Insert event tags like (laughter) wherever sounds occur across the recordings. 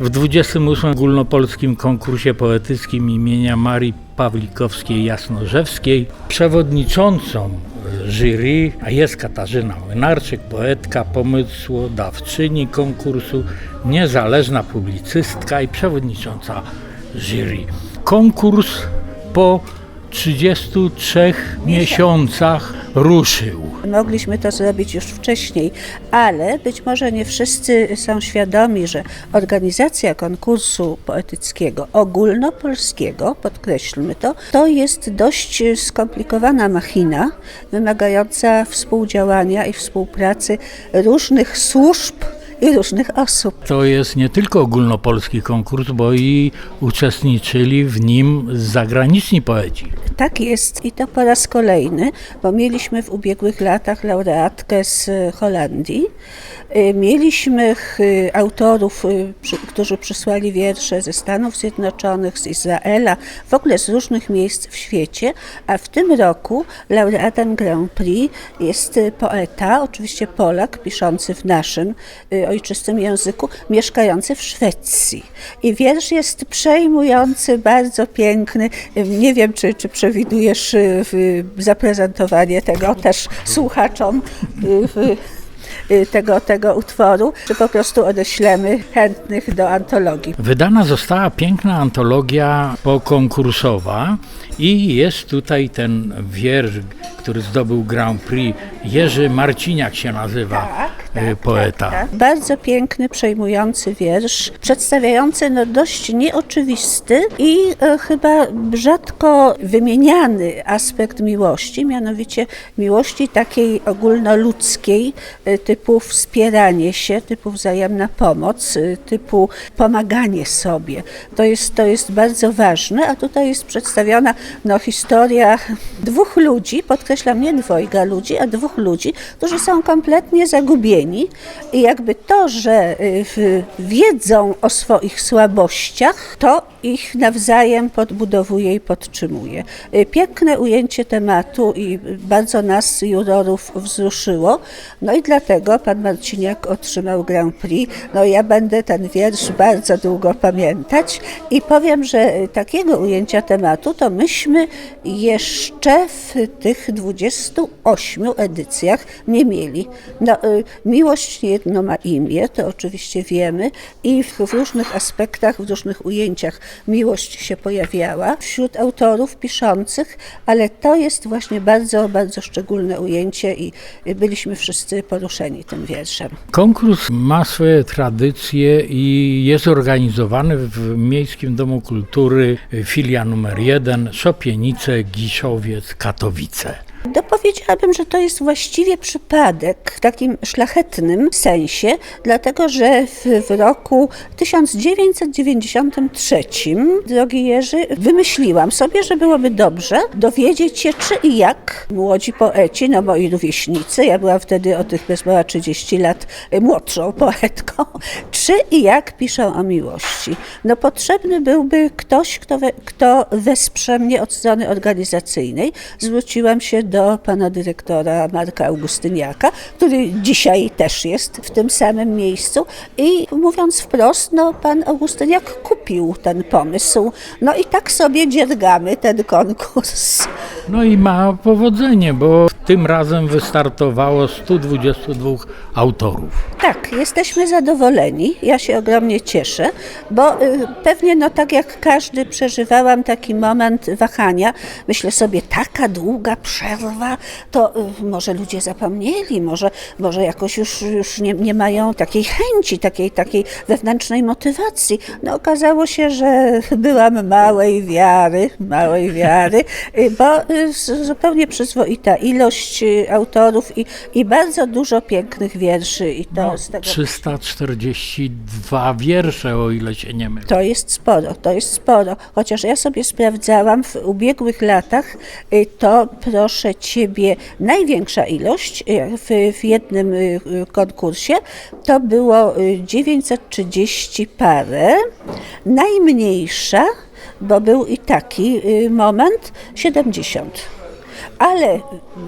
w 28 ogólnopolskim konkursie poetyckim imienia Marii Pawlikowskiej-Jasnorzewskiej. Przewodniczącą jury jest Katarzyna Młynarczyk, poetka, pomysłodawczyni konkursu, niezależna publicystka i przewodnicząca jury. Konkurs po 33 miesiącach ruszył. Mogliśmy to zrobić już wcześniej, ale być może nie wszyscy są świadomi, że organizacja konkursu poetyckiego ogólnopolskiego, podkreślmy to, to jest dość skomplikowana machina, wymagająca współdziałania i współpracy różnych służb i różnych osób. To jest nie tylko ogólnopolski konkurs, bo i uczestniczyli w nim zagraniczni poeci. Tak jest i to po raz kolejny, bo mieliśmy w ubiegłych latach laureatkę z Holandii. Y, Mieliśmy y, autorów, y, którzy przysłali wiersze ze Stanów Zjednoczonych, z Izraela, w ogóle z różnych miejsc w świecie, a w tym roku laureatem Grand Prix jest poeta, oczywiście Polak, piszący w naszym ojczystym języku, mieszkający w Szwecji. I wiersz jest przejmujący, bardzo piękny. Nie wiem, czy, czy przewidujesz y, zaprezentowanie tego też słuchaczom. y, y, tego, tego utworu, czy po prostu odeślemy chętnych do antologii. Wydana została piękna antologia pokonkursowa i jest tutaj ten wiersz, który zdobył Grand Prix. Jerzy Marciniak się nazywa e, poeta. Tak. Bardzo piękny, przejmujący wiersz, przedstawiający no, dość nieoczywisty i e, chyba rzadko wymieniany aspekt miłości, mianowicie miłości takiej ogólnoludzkiej, e, typu wspieranie się, typu wzajemna pomoc, e, typu pomaganie sobie. To jest, to jest bardzo ważne, a tutaj jest przedstawiona no, historia dwóch ludzi, podkreślam nie dwojga ludzi, a dwóch ludzi, którzy są kompletnie zagubieni i jakby to, że y, wiedzą o swoich słabościach, to ich nawzajem podbudowuje i podtrzymuje. Y, Piękne ujęcie tematu i bardzo nas, jurorów, wzruszyło. No i dlatego pan Marciniak otrzymał Grand Prix. No ja będę ten wiersz bardzo długo pamiętać i powiem, że takiego ujęcia tematu to myśmy jeszcze w tych 28 edycjach nie mieli. No, y, miłość jedno ma imię, to oczywiście wiemy i w, różnych aspektach, w różnych ujęciach miłość się pojawiała wśród autorów piszących, ale to jest właśnie bardzo, bardzo szczególne ujęcie i byliśmy wszyscy poruszeni tym wierszem. Konkurs ma swoje tradycje i jest organizowany w Miejskim Domu Kultury filia numer 1 Szopienice, Giszowiec, Katowice. Dopowiedziałabym, że to jest właściwie przypadek w takim szlachetnym sensie, dlatego że w, roku 1993, drogi Jerzy, wymyśliłam sobie, że byłoby dobrze dowiedzieć się, czy i jak młodzi poeci, no moi rówieśnicy, ja byłam wtedy o tych bez mała 30 lat y, młodszą poetką, (laughs) czy i jak piszą o miłości. No potrzebny byłby ktoś, kto, we, kto wesprze mnie od strony organizacyjnej. Zwróciłam się do pana dyrektora Marka Augustyniaka, który dzisiaj też jest w tym samym miejscu i mówiąc wprost, no pan Augustyniak kupił ten pomysł. No i tak sobie dziergamy ten konkurs. No i ma powodzenie, bo tym razem wystartowało 122 autorów. Tak, jesteśmy zadowoleni. Ja się ogromnie cieszę, bo y, pewnie, no tak jak każdy, przeżywałam taki moment wahania. Myślę sobie, taka długa przerwa, to y, może ludzie zapomnieli, może, może jakoś już, już nie, nie mają takiej chęci, takiej, takiej wewnętrznej motywacji. No okazało się, że (laughs) byłam małej wiary, małej wiary, y, bo y, zupełnie przyzwoita ilość autorów i, i bardzo dużo pięknych wierszy i to No, z tego 342 wiersze, o ile się nie mylę. To jest sporo, to jest sporo. Chociaż ja sobie sprawdzałam w ubiegłych latach, to proszę Ciebie, największa ilość y, w, w jednym y, konkursie to było y, 930 parę. Najmniejsza, bo był i taki moment, 70. Ale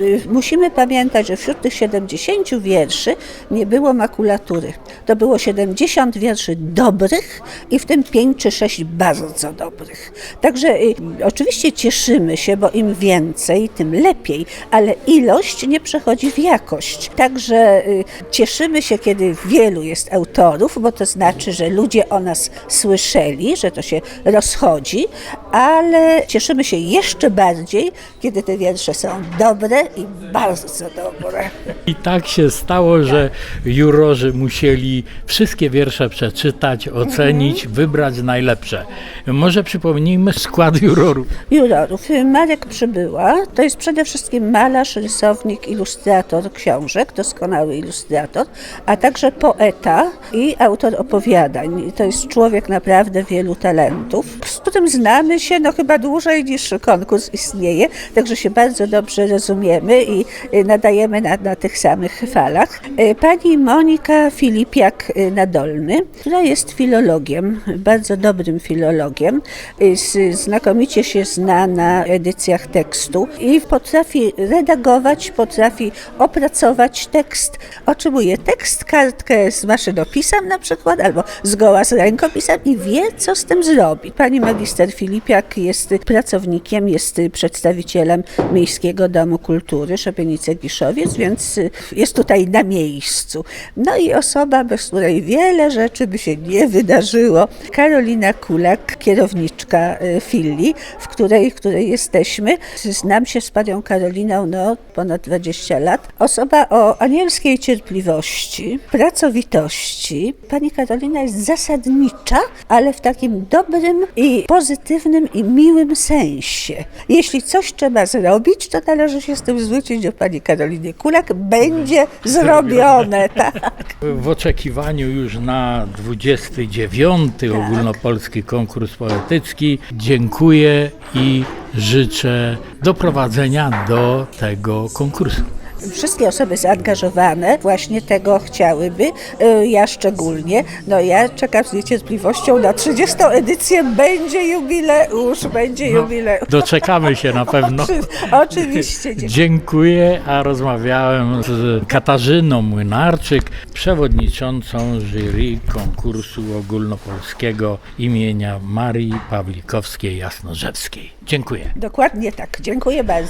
y, musimy pamiętać, że wśród tych 70 wierszy nie było makulatury. To było 70 wierszy dobrych i w tym 5 czy 6 bardzo dobrych. Także y, oczywiście cieszymy się, bo im więcej, tym lepiej, ale ilość nie przechodzi w jakość. Także y, cieszymy się, kiedy wielu jest autorów, bo to znaczy, że ludzie o nas słyszeli, że to się rozchodzi, ale cieszymy się jeszcze bardziej, kiedy te wiersze są dobre i bardzo dobre. I tak się stało, że jurorzy musieli wszystkie wiersze przeczytać, ocenić, wybrać najlepsze. Może przypomnijmy skład jurorów. Jurorów. Marek Przybyła to jest przede wszystkim malarz, rysownik, ilustrator książek, doskonały ilustrator, a także poeta i autor opowiadań. To jest człowiek naprawdę wielu talentów, z którym znamy się no chyba dłużej niż konkurs istnieje, także się bardzo dobrze rozumiemy i y, nadajemy na, na tych samych falach. Y, Pani Monika Filipiak-Nadolny, która jest filologiem, bardzo dobrym filologiem, y, znakomicie się zna na edycjach tekstu i potrafi redagować, potrafi opracować tekst, otrzymuje tekst, kartkę z maszynopisem na przykład, albo zgoła z rękopisem i wie, co z tym zrobi. Pani magister Filipiak jest pracownikiem, jest przedstawicielem Miejskiego Domu Kultury Szepienice-Giszowiec, więc jest tutaj na miejscu. No i osoba, bez której wiele rzeczy by się nie wydarzyło, Karolina Kulak, kierowniczka y, filii, w której, w której jesteśmy. Znam się z panią Karoliną no, ponad 20 lat. Osoba o anielskiej cierpliwości, pracowitości. Pani Karolina jest zasadnicza, ale w takim dobrym i pozytywnym i miłym sensie. Jeśli coś trzeba zrobić, to należy się z tym zwrócić do pani Karoliny Kulak. Będzie zrobione. (laughs) Tak. W oczekiwaniu już na 29. ogólnopolski konkurs poetycki dziękuję i życzę doprowadzenia do tego konkursu. Wszystkie osoby zaangażowane właśnie tego chciałyby. Y, Ja szczególnie. No ja czekam z niecierpliwością na 30. edycję. Będzie jubileusz, będzie jubileusz. Doczekamy się na pewno. (laughs) Oczywiście. dziękuję. Dziękuję, a rozmawiałem z Katarzyną Młynarczyk, przewodniczącą jury konkursu ogólnopolskiego imienia Marii Pawlikowskiej Jasnorzewskiej. Dziękuję. Dokładnie tak. Dziękuję bardzo.